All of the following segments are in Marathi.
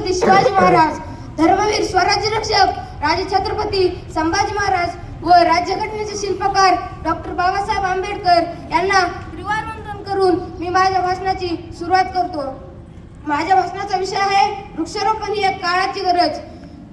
छत्रपती शिवाजी महाराज धर्मवीर स्वराज्य रक्षक राजे छत्रपती संभाजी महाराज व राज्यघटनेचे शिल्पकार डॉक्टर बाबासाहेब आंबेडकर यांना त्रिवार वंदन करून मी माझ्या भाषणाची सुरुवात करतो. माझ्या भाषणाचा विषय आहे वृक्षारोपण ही एक काळाची गरज.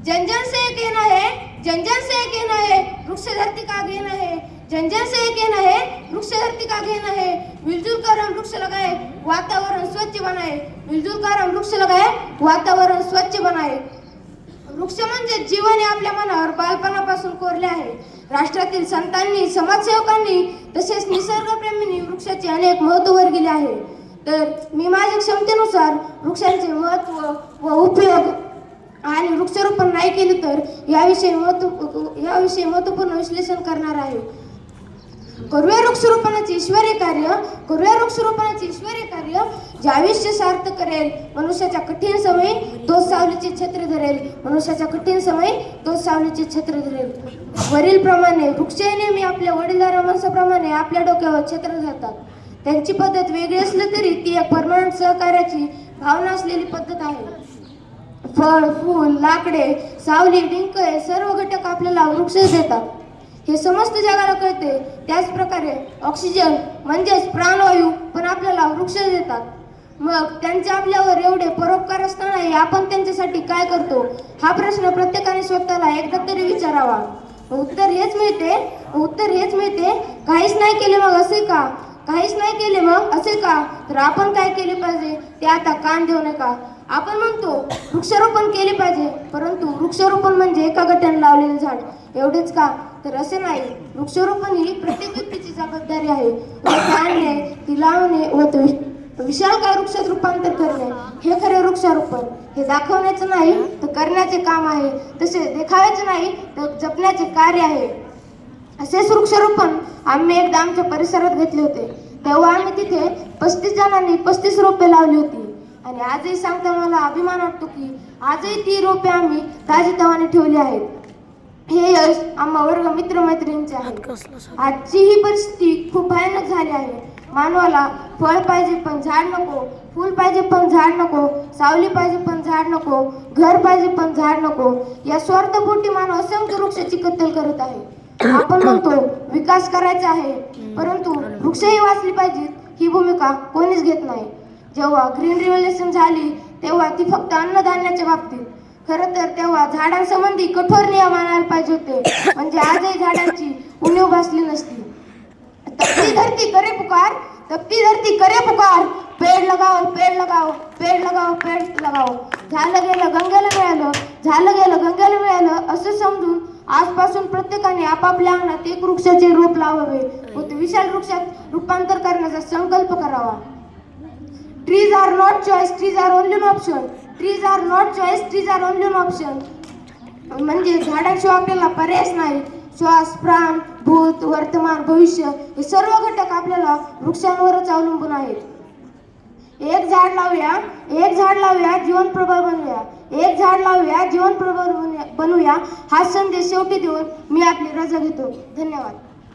जनजन से एक कहना है जनजन से एक कहना है वृक्ष धरती का कहना है. जनजन से एक कहना है वृक्ष धरती का कहना है. मिलजुल कर हम वृक्ष लगाए वातावरण स्वच्छ बनाए. मिलजुल कारण वृक्ष लगाए वातावरण स्वच्छ बनाए. वृक्ष म्हणजे जीवन हे आपल्या मनावर बालपणापासून कोरले आहे. राष्ट्रातील संतांनी समाजसेवकांनी तसेच निसर्गप्रेमींनी वृक्षाचे अनेक महत्त्व वर गेले आहे. तर मी माझ्या क्षमतेनुसार वृक्षांचे महत्त्व व उपयोग आणि वृक्षारोपण नाही केले तर याविषयी महत्त्व याविषयी महत्त्वपूर्ण विश्लेषण करणार आहे. करूया वृक्षारोपणाची ईश्वर एक करूया वृक्षरोपणाचे ईश्वरी कार्य जे आयुष्य सार्थ करेल मनुष्याच्या कठीण समयी तोच सावलीचे छत्र धरेल. मनुष्याच्या कठीण समयी तोच सावलीचे छत्र धरेल. वरील प्रमाणे वृक्ष हे नेहमी आपल्या वडीलधाऱ्या माणसाप्रमाणे आपल्या डोक्यावर छत्र धरतात. त्यांची पद्धत वेगळी असली तरी ती एक परमनंट सहकार्याची भावना असलेली पद्धत आहे. फळ फूल लाकडे सावली डिंक हे सर्व घटक आपल्याला वृक्ष देतात. हे समस्त जगाला कळते. त्याचप्रकारे ऑक्सिजन म्हणजेच प्राणवायू पण आपल्याला वृक्ष देतात. मग त्यांचे आपल्यावर एवढे परोपकार असतानाही आपण त्यांच्यासाठी काय करतो? हा प्रश्न प्रत्येकाने स्वतःला एकदा तरी विचारावा. उत्तर हेच मिळते. उत्तर हेच मिळते. काहीच नाही केले मग असे का? काहीच नाही केले मग असे का? तर आपण काय केले पाहिजे? ते आता कान देऊ नका. आपण म्हणतो वृक्षारोपण केले पाहिजे. परंतु वृक्षारोपण म्हणजे एका गट्याने एवढेच का? तर असे नाही. वृक्षारोपण ही प्रत्येक व्यक्तीची जबाबदारी आहे. रोपे आणणे ती लावणे व ते विशालकाय वृक्षात रूपांतर करणे हे खरे वृक्षारोपण. हे दाखवण्याचं नाही तर करण्याचे काम आहे. तसे देखाव्याचे नाही तर जपण्याचे कार्य आहे. असेच वृक्षारोपण आम्ही एकदा आमच्या परिसरात घेतले होते. तेव्हा आम्ही तिथे पस्तीस जणांनी पस्तीस रोपे लावली होती. आणि आजही सांगता मला अभिमान वाटतो की आजही ती रोपे आम्ही ताजीतवाने ठेवली आहेत. हे यश आम्हा वर्ग मित्रमैत्रिणींचे आहे. आजची ही परिस्थिती खूप भयानक झाली आहे. मानवाला फळ पाहिजे पण झाड नको फूल पाहिजे पण झाड नको सावली पाहिजे पण झाड नको घर पाहिजे पण झाड नको. या स्वार्थपोटी मानव असंख्य वृक्षाची कत्तल करत आहे. आपण म्हणतो विकास करायचा आहे परंतु वृक्षही वाचली पाहिजेत. ही भूमिका कोणीच घेत नाही. जेव्हा ग्रीन रिव्होल्युशन झाली तेव्हा ती फक्त अन्नधान्याच्या बाबतीत. खर तर तेव्हा झाडांसंबंधी कठोर नियम आणायला पाहिजे होते. म्हणजे आजही झाडांची उणीव भासली नसती. तपती धरती करे पुकार तपती धरती करे पुकार. पेड़ लगाओ पेड़ लगाओ पेड़ लगाओ पेड़ लगाओ. झालं गेलं गंगेला मिळालं झालं गेलं गंगेला मिळालं असं समजून आजपासून प्रत्येकाने आपापल्या अंगणात एक वृक्षाचे रोप लावावे. व ते विशाल वृक्षात रूपांतर करण्याचा संकल्प करावा. Trees are not choice trees are only option trees are not choice trees are only option म्हणजे झाडाशिवाय आपल्याला पर्यायच नाही. श्वास प्राण भूत वर्तमान भविष्य हे सर्व घटक आपल्याला वृक्षांवरच अवलंबून आहेत. एक झाड लावूया एक झाड लावूया जीवन प्रबळ बनवूया एक झाड लावूया जीवन प्रबळ बनवूया- हा संदेश शेवटी देऊन मी आपली रजा घेतो धन्यवाद.